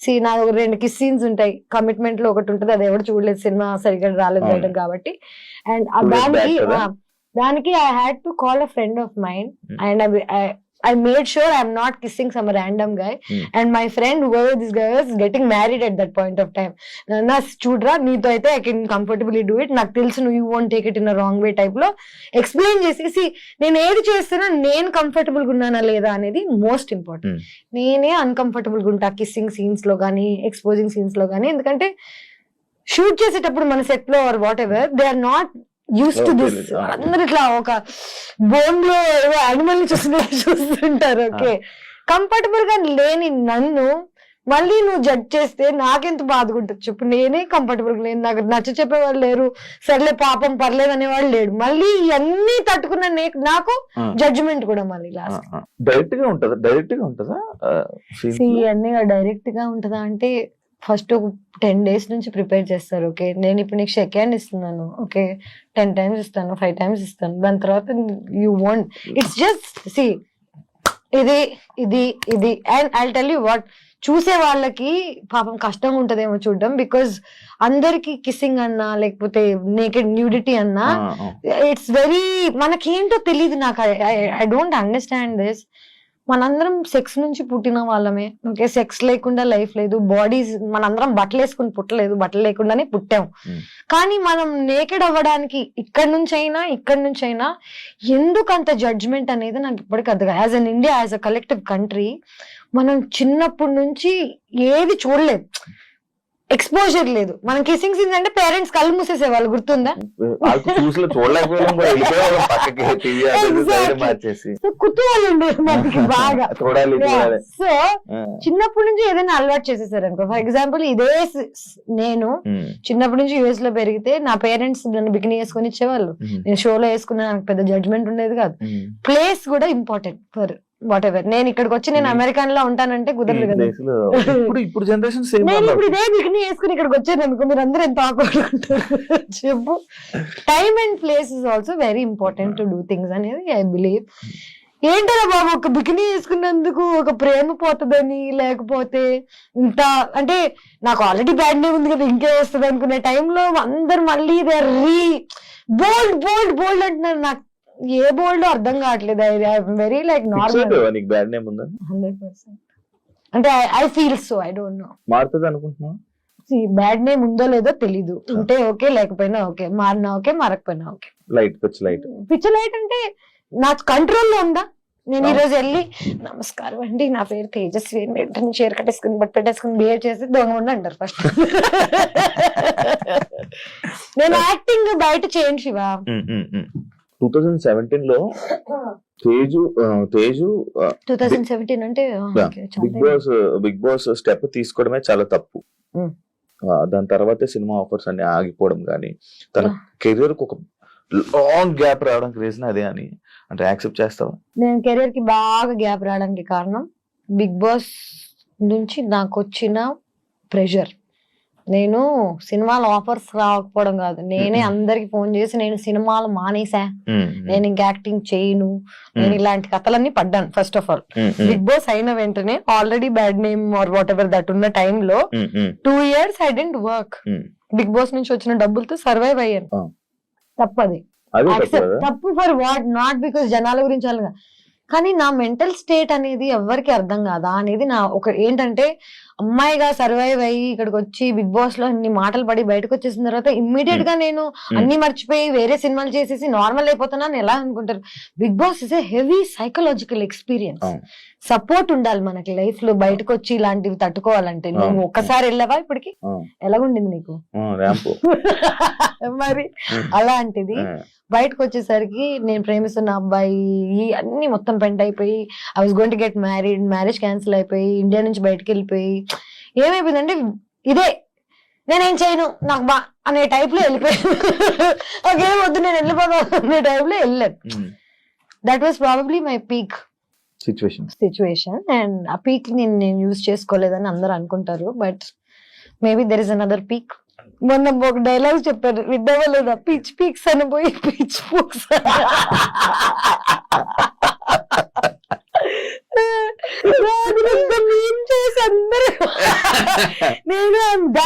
C నా ఒక రెండు కిస్ సీన్స్ ఉంటాయి. కమిట్మెంట్లో ఒకటి ఉంటుంది. అది ఎవరు చూడలేదు. సినిమా సరిగ్గా రాలేదు. బయటకు కాబట్టి. అండ్ దానికి దానికి I had to call a friend of mine Hmm. I made sure I'm not kissing some random guy Hmm. And my friend this guy was getting married at that point of time నా చూడరా నీతో అయితే I can comfortably do it నాకు తెలుసు నువ్వు you won't take it in wrong way టైప్లో explain చేసేసి నేను ఏది చేస్తున్నా నేను కంఫర్టబుల్గా ఉన్నానా లేదా అనేది మోస్ట్ ఇంపార్టెంట్ Hmm. నేనే అన్కంఫర్టబుల్గా ఉంటా కిస్సింగ్ సీన్స్లో కానీ ఎక్స్పోజింగ్ సీన్స్లో కానీ ఎందుకంటే షూట్ చేసేటప్పుడు మన సెట్లో or whatever they are not use to this. అందరు ఇట్లా ఒక బోన్లో ఏవో యానిమల్ని చూస్తున్నట్టు చూస్తుంటారు ఓకే కంఫర్టబుల్గా లేని నన్ను మళ్ళీ నువ్వు జడ్జ్ చేస్తే నాకెంత బాధగా ఉంటుంది చెప్పు. నేనే కంఫర్టబుల్గా లేను. నాకు నచ్చ చెప్పేవాళ్ళు లేరు. సర్లే పాపం పర్లేదు అనేవాళ్ళు లేడు. మళ్ళీ ఇవన్నీ తట్టుకున్న నాకు. జడ్జిమెంట్ కూడా మళ్ళీ లాస్ట్ డైరెక్ట్గా ఉంటదా? డైరెక్ట్గా ఉంటదా? డైరెక్ట్గా ఉంటుందా అంటే ఫస్ట్ టెన్ డేస్ నుంచి ప్రిపేర్ చేస్తారు ఓకే? నేను ఇప్పుడు నీకు సెకండ్ ఇస్తున్నాను ఓకే? టెన్ టైమ్స్ ఇస్తాను ఫైవ్ టైమ్స్ ఇస్తాను. దాని తర్వాత you want it's just see ఇది ఇది ఇది and I tell you what చూసే వాళ్ళకి పాపం కష్టంగా ఉంటదేమో చూడడం బికాజ్ అందరికి కిస్సింగ్ అన్నా లేకపోతే నేకెడ్ న్యూడిటీ అన్నా. ఇట్స్ వెరీ మనకేంటో తెలియదు నాకు. ఐ డోంట్ అండర్స్టాండ్ దిస్ మనందరం సెక్స్ నుంచి పుట్టిన వాళ్ళమే. ఓకే సెక్స్ లేకుండా లైఫ్ లేదు. బాడీస్ మనందరం బట్టలు వేసుకుని పుట్టలేదు. బట్టలు లేకుండానే పుట్టాం. Hmm. కానీ మనం నేకెడ్ అవ్వడానికి ఇక్కడ నుంచి అయినా ఇక్కడ నుంచి అయినా ఎందుకు అంత జడ్జ్మెంట్ అనేది నాకు ఇప్పటికీ అర్థం as an India as a collective country మనం చిన్నప్పటి నుంచి ఏది చూడలేదు. ఎక్స్పోజర్ లేదు. మనం కిసింగ్ సీన్స్ అంటే పేరెంట్స్ కళ్ళు మూసేసేవాళ్ళు గుర్తుందా? వాళ్ళకి చూసి చూడలేకపోయాం కూడా వెళ్ళిపోయాం పక్కకి టీవీ Exactly. మార్చేసి. సో కుతూహలం ఉండేది మనకి బాగా. సో. చిన్నప్పటి నుంచి ఏదైనా అలవాటు చేసేసారు అనుకో ఫర్ ఎగ్జాంపుల్ ఇదే నేను ఉమ్, చిన్నప్పటి నుంచి యూఎస్లో పెరిగితే నా పేరెంట్స్ నన్ను బికినీ వేసుకొని ఇచ్చేవాళ్ళు. ఉమ్, నేను షోలో వేసుకున్నా నాకు పెద్ద జడ్జ్మెంట్ ఉండేది కాదు. ప్లేస్ కూడా ఇంపార్టెంట్ ఫర్ వాట్ ఎవర్ నేను ఇక్కడికి వచ్చి నేను Hmm. అమెరికన్లో ఉంటానంటే కుదరదు కదా. ఇప్పుడు ఇప్పుడు జనరేషన్ సేమ్ నేను ఇప్పుడు ఇదే బికినీ వేసుకుని ఇక్కడికి వచ్చాను అనుకో మీరు అందరూ ఎంత చెప్పు. Time and place is also very important to do things అనేది ఐ బిలీవ్ ఏంటరా బాబు ఒక బికినీ వేసుకున్నందుకు ఒక ప్రేమ పోతుందని లేకపోతే ఇంత అంటే నాకు ఆల్రెడీ బ్యాడ్ నేమ్ ఉంది కదా ఇంకే వస్తుంది అనుకునే టైంలో అందరు మళ్ళీ రీ బోల్డ్ బోల్డ్ బోల్డ్ అంటున్నారు నాకు. ఏ బోల్డ్ అర్థం కావట్లేదు. ఐ వెరీ లైక్ నార్మల్ నీకు బ్యాడ్ నేమ్ ఉందా హండ్రెడ్ పర్సెంట్. అంటే I feel so I don't know మారుతుంది అనుకుంటున్నావు? బ్యాడ్ నేమ్ ఉందో లేదో తెలీదు. ఉంటే ఓకే లేకపోయినా ఓకే. మారినా ఓకే మారకపోయినా ఓకే. లైట్ పిచ్ లైట్ పిచ్చ లైట్ అంటే నా కంట్రోల్లో ఉందా? నేను ఈ. రోజు వెళ్ళి నమస్కారం అండి నా పేరు తేజస్వి వెంటనే చీర కట్టేసుకుని బట్ పెట్టేసుకుని బిహేవ్ చేసి దొంగ ఉండి అంటారు ఫస్ట్ నేను యాక్టింగ్ బయట చేయండి శివ. టూ థౌజండ్ సెవెంటీన్లో Teju Teju two thousand seventeen అంటే Bigg Boss Bigg Boss step తీసుకోవడమే చాలా తప్పు Mm. ఆ, దాని తర్వాతే సినిమా ఆఫర్స్ అన్ని ఆగిపోవడం కానీ తన. కెరియర్కు ఒక లాంగ్ గ్యాప్ రావడానికి రీజన్ అదే అని అంటే యాక్సెప్ట్ చేస్తావా నేను కెరీర్కి బాగా గ్యాప్ రావడానికి కారణం బిగ్ బాస్ నుంచి నాకు వచ్చిన ప్రెషర్ నేను సినిమాల ఆఫర్స్ రాకపోవడం కాదు. నేనే. అందరికి ఫోన్ చేసి నేను సినిమాలు మానేసా. నేను ఇంకా యాక్టింగ్ చేయను. నేను. ఇలాంటి కథలన్నీ పడ్డాను first of all Bigg Boss అయిన వెంటనే already bad name or whatever that ఉన్న టైంలో two years I didn't work. Bigg Boss నుంచి వచ్చిన డబ్బులతో సర్వైవ్ అయ్యాను. తప్పది. తప్పు ఫర్ వాట్ నాట్ బికాస్ జనాల గురించి అలాగా కానీ నా మెంటల్ స్టేట్ అనేది ఎవరికి అర్థం కాదా అనేది నా ఒక ఏంటంటే అమ్మాయిగా సర్వైవ్ అయ్యి ఇక్కడికి వచ్చి బిగ్ బాస్లో అన్ని మాటలు పడి బయటకు వచ్చేసిన తర్వాత ఇమ్మీడియట్గా నేను అన్ని మర్చిపోయి వేరే సినిమాలు చేసేసి నార్మల్ అయిపోతున్నాను ఎలా అనుకుంటారు? Bigg Boss is a heavy psychological experience. Support ఉండాలి మనకి లైఫ్లో బయటకు వచ్చి ఇలాంటివి తట్టుకోవాలంటే. నువ్వు. ఒక్కసారి వెళ్ళావా ఇప్పటికి? ఎలాగుండింది నీకు? మరి. అలాంటిది బయటకు వచ్చేసరికి నేను ప్రేమిస్తున్న అబ్బాయి అన్ని మొత్తం పెంట్ అయిపోయి I was going to get married marriage cancel అయిపోయి ఇండియా నుంచి బయటకు వెళ్ళిపోయి ఏమైపోయిందంటే ఇదే నేనేం చేయను నాకు బా అనే టైప్లో వెళ్ళిపోయాను. ఓకే వద్దు నేను వెళ్ళిపోతాను అనే టైప్లో వెళ్ళాను. That was probably my peak situation. Situation. And ఆ పీక్ నేను నేను యూజ్ చేసుకోలేదని అందరూ అనుకుంటారు. But maybe there is another peak మొన్న ఒక డైలాగ్ చెప్పారు. విద్దావా పిచ్ పీక్స్ అని పోయి పిచ్ పూక్స్ అందరూ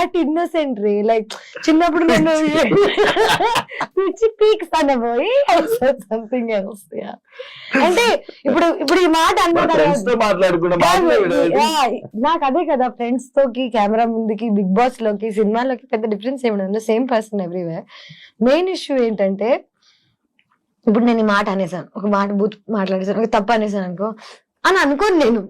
దాట్ ఇన్నోసెంట్ రే లైక్ చిన్నప్పుడు నన్ను పిచ్చి పీక్స్ అనబోయి సంథింగ్ అంటే ఇప్పుడు ఇప్పుడు ఈ మాట నాకు అదే కదా ఫ్రెండ్స్ తోకి కెమెరా ముందుకి బిగ్ బాస్లోకి సినిమాలోకి పెద్ద డిఫరెన్స్ ఏమి same person everywhere main issue ఏంటంటే ఇప్పుడు నేను ఈ మాట అనేసాను. ఒక మాట బూత్ మాట్లాడేసాను. ఒక తప్పు అనేసాను అనుకో. అని అనుకోను నేను.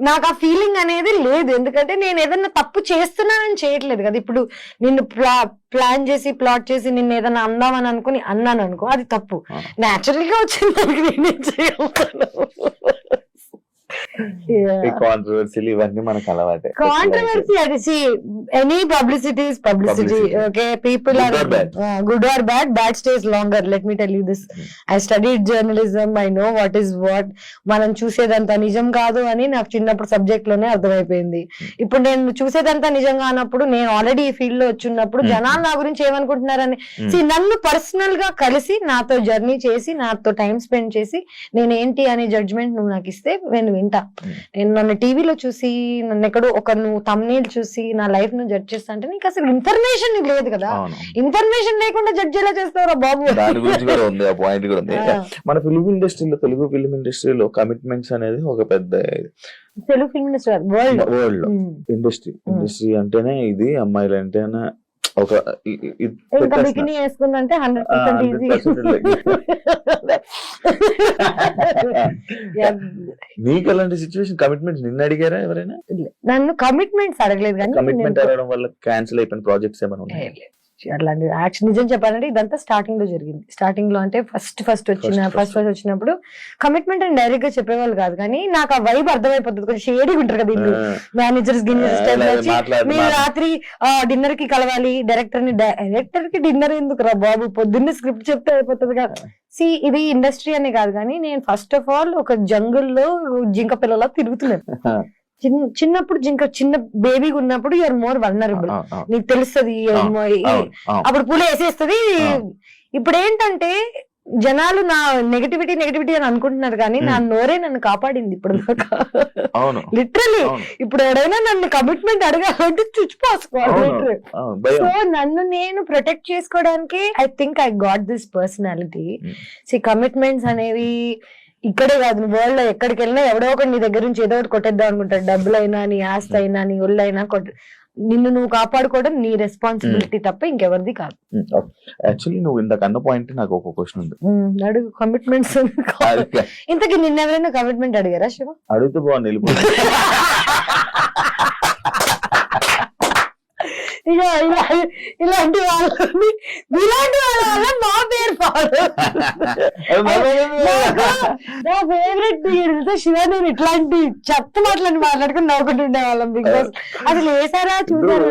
నాకు ఆ ఫీలింగ్ అనేది లేదు. ఎందుకంటే నేను ఏదైనా తప్పు చేస్తున్నానని చేయట్లేదు కదా. ఇప్పుడు నిన్ను ప్లా ప్లాన్ చేసి ప్లాట్ చేసి నిన్ను ఏదైనా అందామని అనుకుని అన్నాను అనుకో అది తప్పు. ఆ. నేచురల్గా వచ్చింది నేనేం చేయగలుగుతాను. కాంట్రవర్సీలు ఇవన్నీ మనకు అలవాటే కాంట్రవర్సీ అది any publicity publicity. Okay people are. Good or bad bad stays longer let me tell you this Hmm. I studied journalism I know what is what మనం చూసేదంతా నిజం కాదు అని నాకు చిన్నప్పుడు సబ్జెక్ట్లోనే అర్థమైపోయింది Hmm. ఇప్పుడు నేను చూసేదంతా నిజం కానప్పుడు నేను ఆల్రెడీ ఈ ఫీల్డ్లో వచ్చినప్పుడు Hmm. జనాలు నా గురించి ఏమనుకుంటున్నారని Hmm. See, నన్ను పర్సనల్గా కలిసి నాతో జర్నీ చేసి నాతో టైం స్పెండ్ చేసి నేను ఏంటి అనే జడ్జ్మెంట్ నువ్వు నాకు ఇస్తే నేను వింటా Hmm. నేను నన్ను టీవీలో చూసి నన్ను ఎక్కడో ఒక నువ్వు తమ్నేల్ చూసి నా లైఫ్ను జడ్జ్ చేస్తా అంటే నీకు అసలు ఇన్ఫర్మేషన్ లేదు కదా. ఇన్ఫర్మేషన్ లేకుండా జడ్జ్ ఎలా చేస్తావురా బాబు? దాని గురించి కూడా ఉంది ఆ పాయింట్ కూడా ఉంది. మన ఫిలిం ఇండస్ట్రీలో తెలుగు ఫిలిం ఇండస్ట్రీలో కమిట్మెంట్స్ అనేది ఒక పెద్ద Telugu film industry world world industry industry అంటేనే ఇది అమ్మాయిలు అంటేనే ఒక ఇంకా. బికినీ వేసుకుందంటే హండ్రెడ్ పర్సెంట్ ఈజీ 100% నీకు అలాంటి సిచ్యువేషన్ కమిట్మెంట్స్ నిన్న అడిగారా ఎవరైనా? నన్ను కమిట్మెంట్స్ అడగలేదు కానీ కమిట్మెంట్ అడగడం వల్ల క్యాన్సిల్ అయిపోయిన ప్రాజెక్ట్స్ ఏమైనా ఉన్నాయి? అట్లాంటి యాక్షన్ నిజం చెప్పాలంటే ఇదంతా స్టార్టింగ్లో జరిగింది. స్టార్టింగ్లో అంటే ఫస్ట్ ఫస్ట్ వచ్చిన ఫస్ట్ ఫస్ట్ వచ్చినప్పుడు కమిట్మెంట్ అని డైరెక్ట్గా చెప్పేవాళ్ళు కాదు. కానీ నాకు ఆ వైబ్ అర్థమైపోతుంది. కొంచెం షేడీ ఉంటారు కదా ఇల్లు. మేనేజర్స్ గిన్నెర్స్ మీరు రాత్రి డిన్నర్కి కలవాలి. డైరెక్టర్ని డైరెక్టర్కి డిన్నర్ ఎందుకు రా బాబు? పొద్దున్నే స్క్రిప్ట్ చెప్తే అయిపోతుంది కదా. సి ఇది ఇండస్ట్రీ అనే కాదు. కానీ నేను ఫస్ట్ ఆఫ్ ఆల్ ఒక జంగుల్లో జింక పిల్లలా తిరుగుతున్నాను. చిన్నప్పుడు జింక చిన్న బేబీగా ఉన్నప్పుడు యూఆర్ మోర్ వల్నరబుల్ నీకు తెలుస్తుంది అప్పుడు పూలు వేసేస్తుంది. ఇప్పుడు ఏంటంటే జనాలు నా నెగటివిటీ నెగటివిటీ అని అనుకుంటున్నారు కానీ నా నోరే నన్ను కాపాడింది ఇప్పుడు అవును. లిటరలీ ఇప్పుడు ఎవడైనా నన్ను కమిట్మెంట్ అడగాలంటే చుచ్చిపోసుకోవాలి సో నన్ను నేను ప్రొటెక్ట్ చేసుకోవడానికి I think I got this personality. See commitments అనేవి ఇక్కడే కాదు వరల్డ్లో ఎక్కడికి వెళ్ళినా ఎవడో ఒకటి నీ దగ్గర నుంచి ఏదో ఒకటి కొట్టేద్దాం అనుకుంటాడు. డబ్బులైనా నీ ఆస్తి అయినా నీ ఒళ్ళైనా కొట్ట నిన్ను నువ్వు కాపాడుకోవడం నీ రెస్పాన్సిబిలిటీ తప్ప ఇంకెవరిది కాదు. యాక్చువల్లీ నువ్వు ఇందాక అన్న పాయింట్ నాకు ఒక క్వశ్చన్ ఉంది. అడుగు కమిట్మెంట్స్ ఇంతకీ నిన్న ఎవరైనా కమిట్మెంట్ అడిగారా శివ? అడిగితే బాగుంది వెళ్ళిపోతుంది ఇక ఇలా ఇలాంటి వాళ్ళని ఇలాంటి వాళ్ళ వల్ల మా పేరు ఫాలో నా ఫేవరెట్ తెలిస్తే శివ నేను ఇట్లాంటి చెత్త మాటలని మాట్లాడుకుని నవ్వుకుంటుండే వాళ్ళం బిగ్ బాస్. అసలు వేసారా చూసారా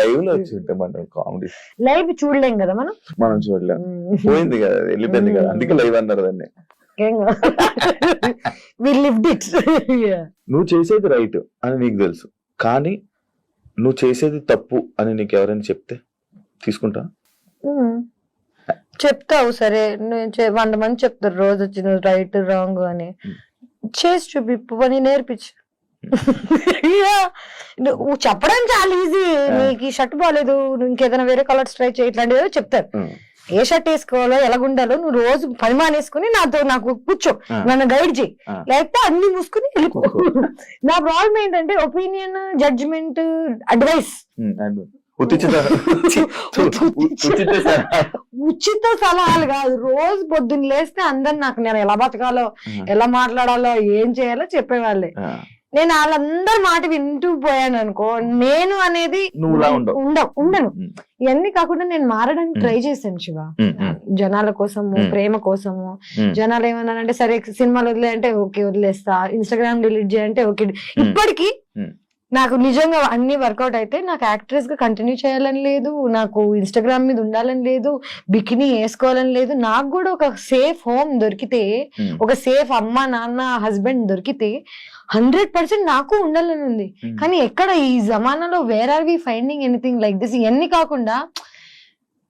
లైవ్లో వచ్చి మనం కామెడీ లైవ్ చూడలేం కదా మనం? మనం చూడలేం. పోయింది కదా వెళ్ళిపోయింది కదా. అందుకే లైవ్ అన్నారు దాన్ని. నువ్వు చేసేది రైట్ అని నీకు తెలుసు. కానీ నువ్వు చేసేది తప్పు అని నీకు ఎవరైనా చెప్తే తీసుకుంటా? చెప్తావు సరే. నువ్వు వంద మంది చెప్తారు రోజు వచ్చి నువ్వు రైట్ రాంగ్ అని. చేసి చూపి పని నేర్పించు. నువ్వు చెప్పడం చాలా ఈజీ నీకు ఈ షర్ట్ బాగాలేదు నువ్వు ఇంకేదైనా వేరే కలర్స్ ట్రై చేయి ఇట్లాంటివి చెప్తారు. ఏ షర్ట్ వేసుకోవాలో ఎలాగుండాలో నువ్వు రోజు పని మానేసుకుని నాతో నాకు కూర్చో. నన్ను గైడ్ చేయి. లేకపోతే అన్ని మూసుకుని వెళ్ళిపో. నా ప్రాబ్లం ఏంటంటే ఒపీనియన్ జడ్జిమెంట్ అడ్వైస్ ఉచిత ఉచిత సలహా. ఉచిత సలహాలు. కాదు. రోజు పొద్దున్న లేస్తే అందరు నాకు నేను ఎలా బతకాలో ఎలా మాట్లాడాలో ఏం చేయాలో చెప్పేవాళ్ళే. నేను వాళ్ళందరి మాట వింటూ పోయాను అనుకో నేను అనేది ఉండవు. ఉండను ఇవన్నీ కాకుండా నేను మారడానికి. ట్రై చేశాను శివ జనాల కోసము. ప్రేమ కోసము. జనాలు ఏమన్నారంటే సరే సినిమాలు వదిలే అంటే ఓకే వదిలేస్తా ఇన్స్టాగ్రామ్ డిలీట్ చేయంటే ఓకే ఇప్పటికీ. నాకు నిజంగా అన్ని వర్కౌట్ అయితే నాకు యాక్ట్రెస్గా కంటిన్యూ చేయాలని లేదు నాకు ఇన్స్టాగ్రామ్ మీద ఉండాలని లేదు బికినీ వేసుకోవాలని లేదు నాకు కూడా ఒక సేఫ్ హోమ్ దొరికితే ఒక సేఫ్ అమ్మ నాన్న హస్బెండ్ దొరికితే హండ్రెడ్ పర్సెంట్ నాకు ఉండాలని ఉంది ఉమ్. కానీ ఎక్కడ ఈ జమానాలో where are we finding anything like this ఇవన్నీ కాకుండా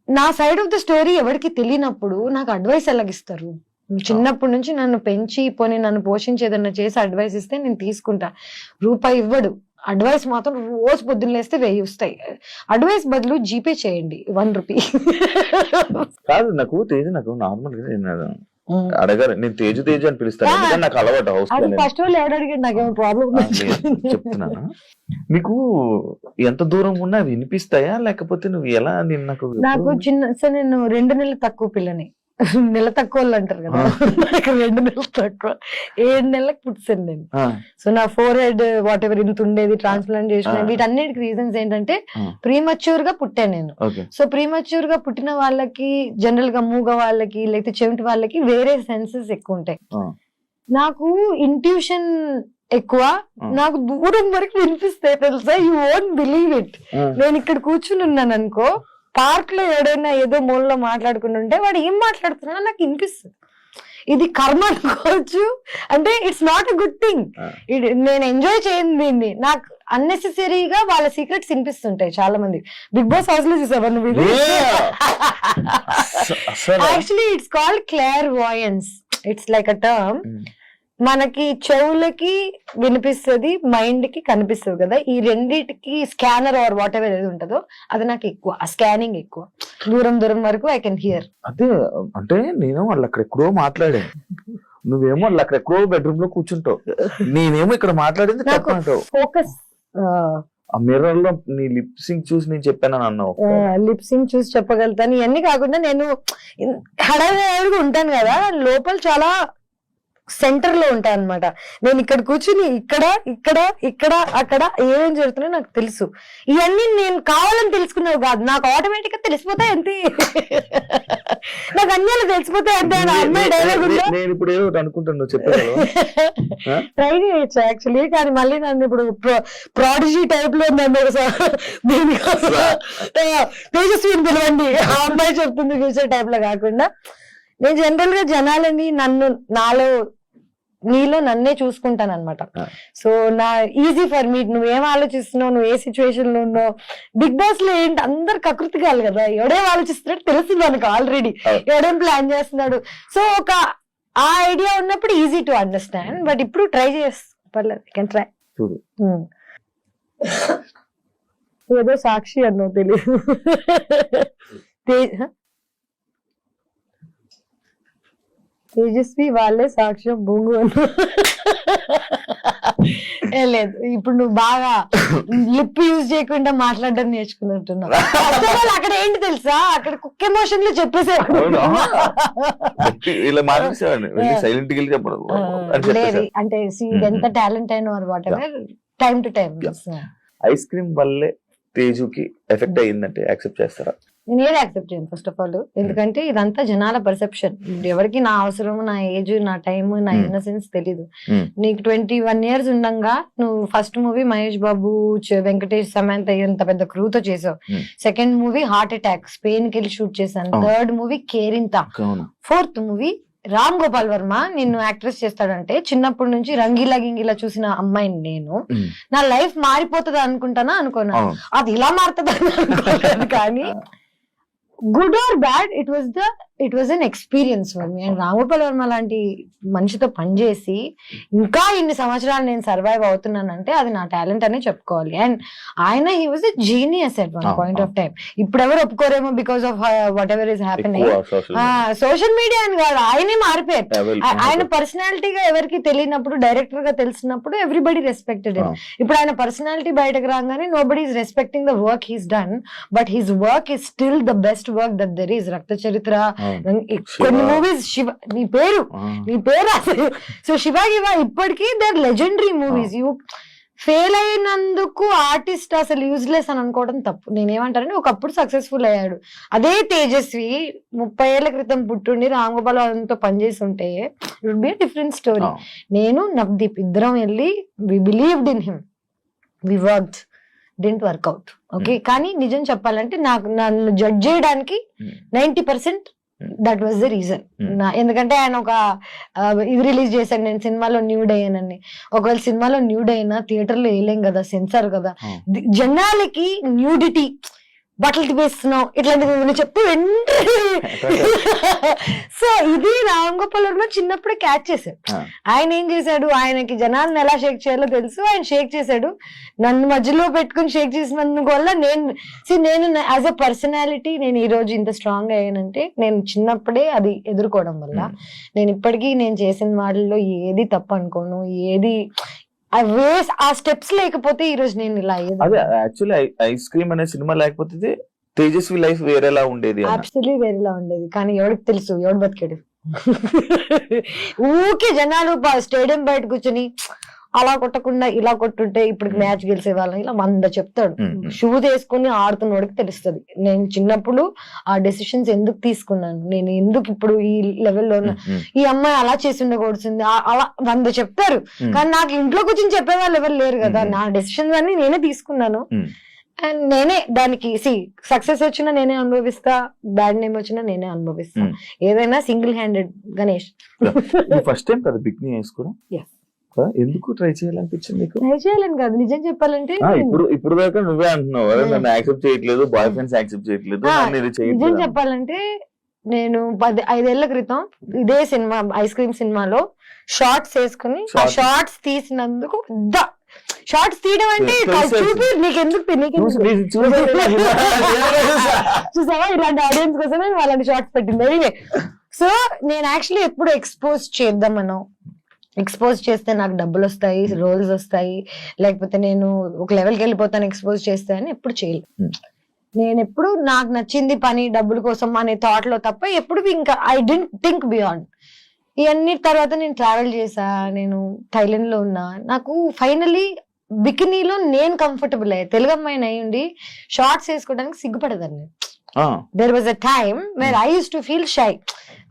నా సైడ్ ఆఫ్ ద స్టోరీ ఎవరికి తెలియనప్పుడు నాకు అడ్వైస్ ఎలాగిస్తారు? చిన్నప్పటి నుంచి నన్ను పెంచి పోనీ నన్ను పోషించి ఏదన్నా చేసి అడ్వైస్ ఇస్తే నేను తీసుకుంటా. రూపాయి ఇవ్వడు. అడ్వైస్ మాత్రం రోజు పొద్దున్న లేస్తే వెయ్యి వస్తాయి. అడ్వైస్ బదులు జీపే చేయండి. One rupee. కాదు నాకు నాకు నార్మల్ గా నేను తేజు తేజు అని పిలుస్తాను. ఎందుకంటే నాకు అలవాటు హౌస్ ఫస్ట్ ఎవడు అడిగాడు నాకేమో ప్రాబ్లం చెప్తున్నాను. మీకు ఎంత దూరం ఉన్నా వినిపిస్తాయా? లేకపోతే నువ్వు ఎలా? నేను నాకు నాకు చిన్న నేను రెండు నెలలు తక్కువ పిల్లని. నెల తక్కువ అంటారు కదా. నాకు రెండు నెలలు తక్కువ. ఏడు నెలలకు పుట్టాను నేను. సో నా ఫోర్ హెడ్ వాట్ ఎవర్ ఇంత ఉండేది ట్రాన్స్ప్లాంట్ చేసిన. వీటన్నిటికి రీజన్స్ ఏంటంటే. ప్రీమచ్యూర్గా పుట్టాను నేను. సో ప్రీమచ్యూర్గా పుట్టిన వాళ్ళకి జనరల్గా మూగ వాళ్ళకి లేకపోతే చెవిటి వాళ్ళకి వేరే సెన్సెస్ ఎక్కువ ఉంటాయి. నాకు ఇంట్యూషన్ ఎక్కువ. నాకు దూరం వరకు వినిపిస్తాయి తెలుసా? యూ వోంట్ బిలీవ్ ఇట్ నేను ఇక్కడ కూర్చుని ఉన్నాను అనుకో పార్క్లో ఎవడైనా ఏదో మూలలో మాట్లాడుకుంటుంటే వాడు ఏం మాట్లాడుతున్నా నాకు వినిపిస్తుంది ఇది కర్మ అనుకోవచ్చు. అంటే it's not a good thing. నేను ఎంజాయ్ చేయండి దీన్ని. నాకు అన్నెసెసరీగా వాళ్ళ సీక్రెట్స్ వినిపిస్తుంటాయి చాలా మంది బిగ్ బాస్ హౌస్లో చూసావా నువ్వు actually it's called clairvoyance it's like a term మనకి చెవులకి వినిపిస్తుంది మైండ్కి కనిపిస్తుంది కదా. ఈ రెండిటికి స్కానర్ ఆర్ వాట్ ఎవర్ ఏది ఉంటుందో అది నాకు ఎక్కువ. ఆ స్కానింగ్ ఎక్కువ. దూరం దూరం వరకు ఐ కెన్ హియర్ అదే అంటే నేను వాళ్ళు అక్కడ ఎక్కడో మాట్లాడాను. నువ్వేమో వాళ్ళు అక్కడ ఎక్కడో బెడ్రూమ్లో కూర్చుంటావు. నేనేమో ఇక్కడ మాట్లాడింది ఫోకస్ ఆ మిర్రర్లో నీ లిప్ సింగ్ చూసి నేను చెప్పానని అన్నావు. లిప్సింగ్ చూసి చెప్పగలుగుతాను. ఇవన్నీ కాకుండా నేను హడావిడిగా ఉంటాను కదా. లోపల చాలా సెంటర్లో ఉంటాను అనమాట నేను ఇక్కడ కూర్చుని ఇక్కడ ఇక్కడ ఇక్కడ అక్కడ ఏమేం జరుగుతున్నాయో నాకు తెలుసు. ఇవన్నీ నేను కావాలని తెలుసుకున్నావు కాదు. నాకు ఆటోమేటిక్గా తెలిసిపోతాయి అంతే. నాకు అన్ని అలా తెలిసిపోతాయి అంతే. అమ్మాయి డైలాగ్ నేను ఇప్పుడు ఏదో అనుకుంటాను? ట్రై చేయొచ్చు యాక్చువల్లీ కానీ మళ్ళీ నన్ను ఇప్పుడు ప్రాడిజీ టైప్లో నన్ను దీనికోసం తేజస్విని పిలవండి. ఆ అమ్మాయి చెప్తుంది ఫ్యూచర్ టైప్లో కాకుండా. నేను జనరల్గా జనాలని నన్ను నాలో నీలో నన్నే చూసుకుంటాను అనమాట. సో నా ఈజీ ఫర్ మీ నువ్వేం ఆలోచిస్తున్నావు నువ్వు ఏ సిచ్యువేషన్లో ఉన్నావు? బిగ్ బాస్లో ఏంటి? అందరు కకృతి కాదు? కదా ఎవడేం ఆలోచిస్తున్నాడు తెలుసు మనకు ఆల్రెడీ. ఎవడేం ప్లాన్ చేస్తున్నాడు? సో ఒక ఆ ఐడియా ఉన్నప్పుడు ఈజీ టు అండర్స్టాండ్. బట్ ఇప్పుడు ట్రై చేస్తా పర్లేదు కెన్ ట్రై. చూడు. ఏదో సాక్షి అన్నావు తెలియదు తే- హ? తేజస్వి వాళ్ళే సాక్ష్యం బొంగు ఏ లేదు ఇప్పుడు నువ్వు బాగా లిప్ యూజ్ చేయకుండా మాట్లాడడం నేర్చుకున్నట్టున్నావు. అసలు అక్కడ ఏంటి తెలుసా? అక్కడ కుక్ ఎమోషన్లో చెప్పేసేవాడు? ఇలా మాట్లాడేసేవాడిని. సైలెంట్ చెప్పడం లేదు అంటే ఎంత టాలెంట్ అయిన whatever time to time ice cream వల్లే తేజుకి ఎఫెక్ట్ అయ్యిందంటే యాక్సెప్ట్ చేస్తారా? నేను ఏది యాక్సెప్ట్ చేయను ఫస్ట్ ఆఫ్ ఆల్ ఎందుకంటే ఇదంతా జనాల పర్సెప్షన్ ఎవరికి నా అవసరం నా ఏజ్ నా టైం నా Hmm. ఇన్నసెన్స్ తెలీదు. Hmm. నీకు ట్వంటీ వన్ ఇయర్స్ ఉండంగా నువ్వు ఫస్ట్ మూవీ మహేష్ బాబు వెంకటేష్ సమంత ఇంత పెద్ద క్రూతో చేసావు. Hmm. Second movie heart attack స్పెయిన్కి వెళ్ళి షూట్ చేశాను. Third movie Kerintha fourth movie Ram Gopal Varma నిన్ను యాక్ట్రెస్ చేస్తాడంటే చిన్నప్పటి నుంచి రంగీలా గింగిలా చూసిన అమ్మాయిని నేను. ఉమ్, నా లైఫ్ మారిపోతుంది అనుకుంటానా అనుకోను. అవును. అది ఇలా మారుతుంది అనుకోలేదు కానీ good or bad it was the it was an experience for me and Ramgopal Varma లాంటి మనిషితో పనిచేసి ఇంకా ఇన్ని సంవత్సరాలు నేను సర్వైవ్ అవుతున్నానంటే అది నా టాలెంట్ అనే చెప్పుకోవాలి. అండ్ ఆయన he was a genius at one point of time ఇప్పుడు ఎవరు ఒప్పుకోరేమో because of whatever is happening social media అని కాదు ఆయనే మారిపోయారు. ఆయన పర్సనాలిటీగా ఎవరికి తెలియనప్పుడు డైరెక్టర్గా తెలిసినప్పుడు ఎవ్రీబడి రెస్పెక్టెడ్. ఇప్పుడు ఆయన పర్సనాలిటీ బయటకు రాగానే nobody is respecting the work he's done but his work is still the best work that there is Rakta Charitra కొన్ని మూవీస్ శివ నీ పేరు నీ పేరు అసలు. సో శివ గివ ఇప్పటికీ their legendary movies you fail అయినందుకు ఆర్టిస్ట్ అసలు యూజ్లెస్ అని అనుకోవడం తప్పు. నేనేమంటానంటే ఒకప్పుడు సక్సెస్ఫుల్ అయ్యాడు. అదే తేజస్వి ముప్పై ఏళ్ళ క్రితం పుట్టుండి రామ్ గోపాల్ వర్మతో పనిచేసి ఉంటే ఇట్ బి డిఫరెంట్ స్టోరీ నేను నవదీప్ ఇద్దరం వెళ్ళి we believed in him we work didn't work out okay కానీ నిజం చెప్పాలంటే నాకు నన్ను జడ్జ్ చేయడానికి ninety percent that was the reason. ఎందుకంటే ఆయన ఒక ఇది రిలీజ్ చేశాను నేను సినిమాలో న్యూడ్ అయ్యానని. ఒకవేళ సినిమాలో న్యూడ్ అయినా థియేటర్లో వేయలేం కదా సెన్సార్ కదా. జనాలకి న్యూడిటీ బట్టలు తిప్పేస్తున్నావు ఇట్లాంటివి ఏమైనా చెప్తే వెంటనే. సో ఇది రామ్ గోపాల్ వర్మ చిన్నప్పుడే క్యాచ్ చేశాడు. ఆయన ఏం చేశాడు? ఆయనకి జనాలను ఎలా షేక్ చేయాలో తెలుసు. ఆయన షేక్ చేశాడు. నన్ను మధ్యలో పెట్టుకుని షేక్ చేసినందుకు వల్ల నేను నేను యాజ్ అ పర్సనాలిటీ నేను ఈ రోజు ఇంత స్ట్రాంగ్ అయ్యానంటే నేను చిన్నప్పుడే అది ఎదుర్కోవడం వల్ల నేను ఇప్పటికీ నేను చేసిన వాళ్ళలో ఏది తప్పు అనుకోను ఏది ఆ వేస్ ఆ స్టెప్స్ లేకపోతే ఈ రోజు నేను ఇలా అదే యాక్చువల్లీ ఐస్ క్రీమ్ అనే సినిమా లేకపోతే తేజస్వి లైఫ్ వేరేలా ఉండేది అబ్సల్యూట్లీ వేరేలా ఉండేది. కానీ ఎవరికి తెలుసు ఎవడు బతికాడు? ఊకే జనాలు స్టేడియం బయట కూర్చొని అలా కొట్టకుండా ఇలా కొట్టుంటే ఇప్పుడు మ్యాచ్ గెలిచే వాళ్ళం ఇలా వంద చెప్తాడు. షూస్ వేసుకుని ఆడుతున్నోడికి తెలుస్తుంది. నేను చిన్నప్పుడు ఆ డెసిషన్స్ ఎందుకు తీసుకున్నాను? నేను ఎందుకు ఇప్పుడు ఈ లెవెల్లో ఈ అమ్మాయి అలా చేసి ఉండకూడుతుంది అలా వంద చెప్తారు. కానీ నాకు ఇంట్లో కూర్చొని చెప్పే వాళ్ళు ఎవరు లేరు కదా. నా డెసిషన్స్ అన్ని నేనే తీసుకున్నాను. అండ్ నేనే దానికి సి సక్సెస్ వచ్చినా నేనే అనుభవిస్తా బ్యాడ్ నేమ్ వచ్చినా నేనే అనుభవిస్తా. ఏదైనా single handed Ganesh first time. కదా? ఎందుకు ట్రై చేయాలనిపించింది నీకు? ట్రై చేయాలని కాదు. నిజం చెప్పాలంటే ఇప్పుడు ఇప్పుడు దాకా నువ్వే అంటున్నావు "అరే, Hmm. నన్ను యాక్సెప్ట్ చేయట్లేదు బాయ్ ఫ్రెండ్స్ యాక్సెప్ట్ చేయట్లేదు నిజం చెప్పాలంటే నేను పది ఐదేళ్ళ క్రితం ఇదే సినిమా ఐస్ క్రీమ్ సినిమాలో షార్ట్స్ వేసుకుని ఆ. షార్ట్స్ తీసినందుకు పెద్ద షార్ట్స్ తీయడం అంటే. చూపి నీకెందుకు చూసావా? ఇలాంటి ఆడియన్స్ కోసమే నేను అలాంటి షార్ట్స్ పెట్టింది సో నేను యాక్చువల్లీ ఎప్పుడు ఎక్స్పోజ్ చేద్దామనో. ఎక్స్పోజ్ చేస్తే నాకు డబ్బులు వస్తాయి రోల్స్ వస్తాయి. లేకపోతే నేను ఒక లెవెల్కి వెళ్ళిపోతాను ఎక్స్పోజ్ చేస్తే అని ఎప్పుడు చేయలేదు. Hmm. నేను ఎప్పుడు నాకు నచ్చింది పని డబ్బుల కోసం అనే థాట్లో తప్ప ఎప్పుడు ఇంకా ఐ డెంట్ థింక్ బియాండ్ ఇవన్నీ తర్వాత నేను ట్రావెల్ చేసా నేను థైలాండ్లో ఉన్నా. నాకు ఫైనలీ బికినీలో నేను కంఫర్టబుల్ అయ్యా. తెలుగు అమ్మాయిని అయి ఉండి షార్ట్స్ వేసుకోవడానికి సిగ్గుపడదాన్ని ఆ, there was a time where I use to feel shy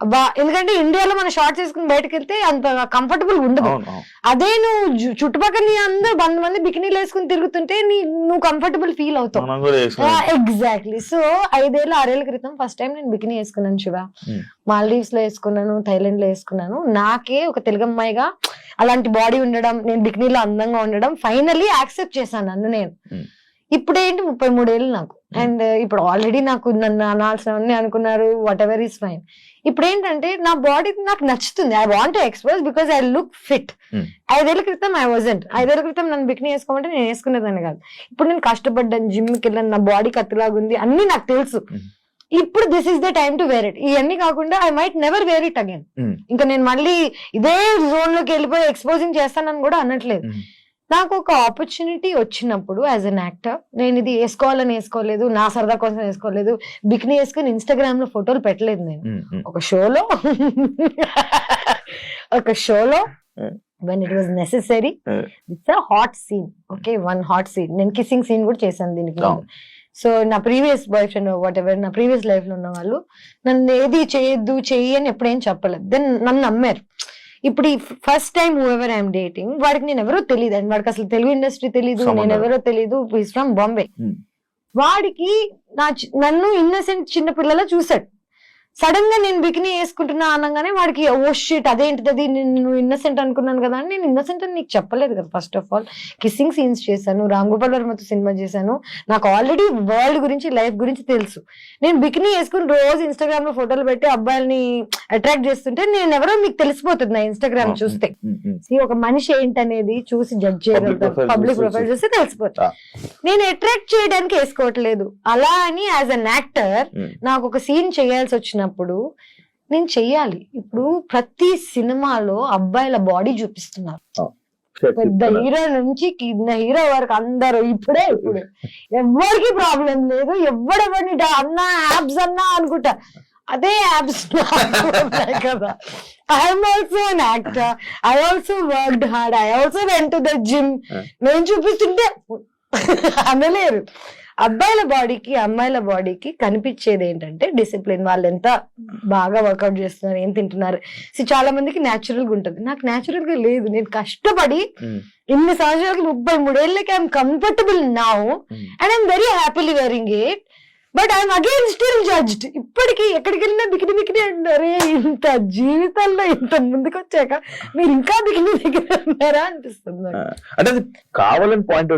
అబ్బా ఎందుకంటే ఇండియాలో మనం షార్ట్స్ వేసుకుని బయటకు వెళ్తే అంత కంఫర్టబుల్ ఉండదు. అదే నువ్వు చుట్టుపక్కల నీ అందరు వంద మంది బికినీలు వేసుకుని తిరుగుతుంటే నీ నువ్వు కంఫర్టబుల్ ఫీల్ అవుతావు. ఎగ్జాక్ట్లీ సో ఐదేళ్ళ ఆరేళ్ళ క్రితం ఫస్ట్ టైం నేను బికినీ వేసుకున్నాను శివ. మాల్దీవ్స్లో వేసుకున్నాను థైలాండ్లో వేసుకున్నాను. నాకే ఒక తెలుగు అమ్మాయిగా అలాంటి బాడీ ఉండడం నేను బికినీలో అందంగా ఉండడం ఫైనల్లీ యాక్సెప్ట్ చేశాను నన్ను నేను. Hmm. ఇప్పుడు ఏంటి ముప్పై మూడేళ్ళు నాకు. అండ్ ఇప్పుడు ఆల్రెడీ నాకు నన్ను అనాల్సినవన్నీ అనుకున్నారు వాట్ ఎవర్ ఈస్ ఫైన్ ఇప్పుడు ఏంటంటే నా బాడీ నాకు నచ్చుతుంది. I want express because I look fit Hmm. ఐదేళ్ళ క్రితం ఐ వాజంట్ ఐదేళ్ళ క్రితం నన్ను బికినీ వేసుకోమంటే నేను వేసుకునేదాన్ని కాదు. ఇప్పుడు నేను కష్టపడ్డాను జిమ్కి వెళ్ళాను నా బాడీ కత్తిలాగుంది అన్ని నాకు తెలుసు. Hmm. ఇప్పుడు this is the time to wear it ఇవన్నీ కాకుండా I might never wear it again ఇంకా నేను మళ్ళీ ఇదే జోన్లోకి వెళ్ళిపోయి ఎక్స్పోజింగ్ చేస్తానని కూడా అనట్లేదు. ఉమ్, నాకు ఒక ఆపర్చునిటీ వచ్చినప్పుడు యాజ్ అన్ యాక్టర్ నేను ఇది వేసుకోవాలని వేసుకోలేదు నా సరదా కోసం వేసుకోలేదు బికినీ వేసుకుని ఇన్స్టాగ్రామ్లో ఫోటోలు పెట్టలేదు నేను. ఒక షోలో ఒక షోలో. When it was necessary. It's a hot scene okay one hot scene నేను కిస్సింగ్ సీన్ కూడా చేశాను దీనికి. సో నా previous boy friend whatever నా ప్రీవియస్ లైఫ్లో ఉన్న వాళ్ళు నన్ను ఏది చేయొద్దు చెయ్యి అని ఎప్పుడేం చెప్పలేదు దెన్ నన్ను నమ్మారు ఇప్పుడు ఈ first time ever I'm dating వాడికి నేను ఎవరో తెలియదు అండ్ వాడికి అసలు తెలుగు ఇండస్ట్రీ తెలియదు. నేను ఎవరో తెలియదు ఈస్ ఫ్రమ్ బాంబే. వాడికి నా నన్ను ఇన్నసెంట్ చిన్న పిల్లల చూసాడు సడన్గా నేను బికినీ వేసుకుంటున్నా అనగానే వాడికి ఓ షీట్ అదేంటిది అది? నేను ఇన్నసెంట్ అనుకున్నాను కదా అని నేను ఇన్నసెంట్ అని నీకు చెప్పలేదు కదా first of all kissing scenes చేశాను రామ్ గోపాల్ వర్మతో సినిమా చేశాను. నాకు ఆల్రెడీ వరల్డ్ గురించి లైఫ్ గురించి తెలుసు. నేను బికినీ వేసుకుని రోజు ఇన్స్టాగ్రామ్లో ఫోటోలు పెట్టి అబ్బాయిల్ని అట్రాక్ట్ చేస్తుంటే నేను ఎవరో మీకు తెలిసిపోతుంది నా ఇన్స్టాగ్రామ్ చూస్తే. ఒక మనిషి ఏంటనేది చూసి జడ్జ్ చేయగలుగుతారు. పబ్లిక్ ప్రొఫైల్ చూసి. చూస్తే తెలిసిపోతుంది. నేను అట్రాక్ట్ చేయడానికి వేసుకోవట్లేదు. అలా అని యాజ్ అన్ యాక్టర్. నాకు ఒక సీన్ చేయాల్సి వచ్చినప్పుడు నేను చెయ్యాలి. ఇప్పుడు ప్రతి సినిమాలో అబ్బాయిల బాడీ చూపిస్తున్నారు. పెద్ద. హీరో నుంచి కింద హీరో వరకు అందరూ ఇప్పుడే ఇప్పుడు. ఎవరికి ప్రాబ్లం లేదు. ఎవడెవరిని అన్నా యాబ్స్ అన్నా అనుకుంటా. అదే యాబ్స్ కదా. I'm also an actor I also worked hard I also went to the gym. నేను చూపిస్తుంటే అనలేరు. అబ్బాయిల బాడీకి అమ్మాయిల బాడీకి కనిపించేది ఏంటంటే డిసిప్లిన్. వాళ్ళు ఎంత బాగా వర్కౌట్ చేస్తున్నారు ఏం తింటున్నారు. చాలా మందికి న్యాచురల్గా ఉంటుంది. నాకు న్యాచురల్గా లేదు. నేను కష్టపడి ఉమ్, ఇన్ని సంవత్సరాలకి ముప్పై మూడేళ్ళకి I'm comfortable now. And I'm very happily wearing it but I'm again still judged ఇప్పటికి ఎక్కడికి వెళ్ళినా బికిని బికిని అంటారే ఇంత జీవితంలో ఇంత ముందుకు వచ్చాక మీరు ఇంకా బికిని దగ్గర ఉన్నారా అనిపిస్తుంది. అంటే కావాలని పాయింట్